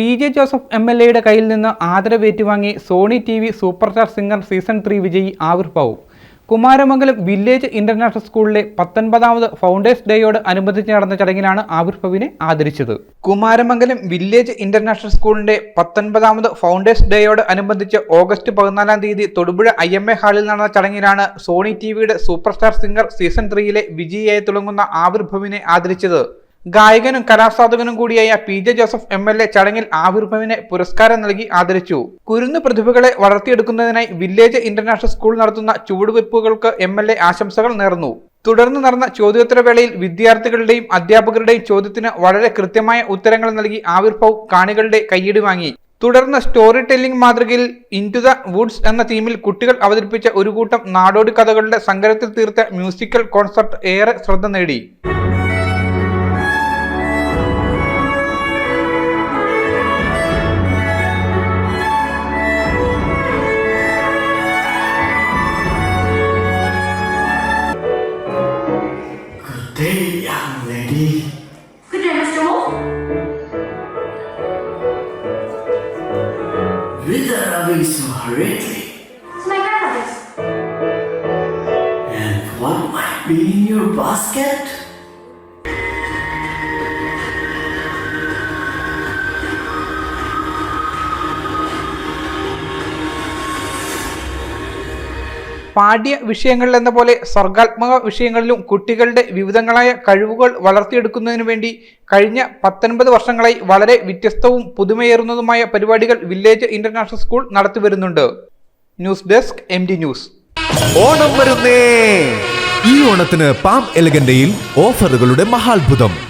P J Joseph M L എയുടെ കയ്യിൽ നിന്ന് ആദരവേറ്റുവാങ്ങി Sony T V super star singer season three വിജയി ആവിർഭാവും. കുമാരമംഗലം വില്ലേജ് ഇന്റർനാഷണൽ സ്കൂളിലെ പത്തൊൻപതാമത് ഫൗണ്ടേഴ്സ് ഡേയോട് അനുബന്ധിച്ച് നടന്ന ചടങ്ങിലാണ് ആവിർഭവിനെ ആദരിച്ചത്. കുമാരമംഗലം വില്ലേജ് ഇന്റർനാഷണൽ സ്കൂളിന്റെ പത്തൊൻപതാമത് ഫൗണ്ടേഴ്സ് ഡേയോട് അനുബന്ധിച്ച് ഓഗസ്റ്റ് പതിനാലാം തീയതി തൊടുപുഴ ഐ എം എ ഹാളിൽ നടന്ന ചടങ്ങിലാണ് സോണി ടി വിയുടെ സൂപ്പർ സ്റ്റാർ സിംഗർ സീസൺ ത്രീയിലെ വിജയിയായി തുടങ്ങുന്ന ആവിർഭവിനെ ആദരിച്ചത്. ഗായകനും കലാസാധകനും കൂടിയായ P J Joseph M L A ചടങ്ങിൽ ആവിർഭവിനെ പുരസ്കാരം നൽകി ആദരിച്ചു. കുരുന്ന് പ്രതിഭകളെ വളർത്തിയെടുക്കുന്നതിനായി വില്ലേജ് ഇന്റർനാഷണൽ സ്കൂൾ നടത്തുന്ന ചുവടുവയ്പ്പുകൾക്ക് എം എൽ എ ആശംസകൾ നേർന്നു. തുടർന്ന് നടന്ന ചോദ്യോത്തരവേളയിൽ വിദ്യാർത്ഥികളുടെയും അധ്യാപകരുടെയും ചോദ്യത്തിന് വളരെ കൃത്യമായ ഉത്തരങ്ങൾ നൽകി ആവിർഭവ് കാണികളുടെ കൈയ്യടി വാങ്ങി. തുടർന്ന് സ്റ്റോറി ടെല്ലിംഗ് മാതൃകയിൽ ഇന്റു ദ വുഡ്സ് എന്ന തീമിൽ കുട്ടികൾ അവതരിപ്പിച്ച ഒരു കൂട്ടം നാടോടി കഥകളുടെ സങ്കരത്തിൽ തീർത്ത മ്യൂസിക്കൽ കോൺസെപ്റ്റ് ഏറെ ശ്രദ്ധ നേടി. Young lady. Good day, Mr. Wolf. Whither are we so hurriedly? It's my grandmother's. And what might be in your basket? പാഠ്യ വിഷയങ്ങളിൽ എന്ന പോലെ സർഗാത്മക വിഷയങ്ങളിലും കുട്ടികളുടെ വിവിധങ്ങളായ കഴിവുകൾ വളർത്തിയെടുക്കുന്നതിനു വേണ്ടി കഴിഞ്ഞ പത്തൊൻപത് വർഷങ്ങളായി വളരെ വ്യത്യസ്തവും പുതുമയേറുന്നതുമായ പരിപാടികൾ village international school നടത്തിവരുന്നുണ്ട് news desk M news. Onam വരുന്നേ. ഈ ഓണത്തിന് പാം എലഗന്റയിൽ ഓഫറുകളുടെ മഹാത്ഭുതം.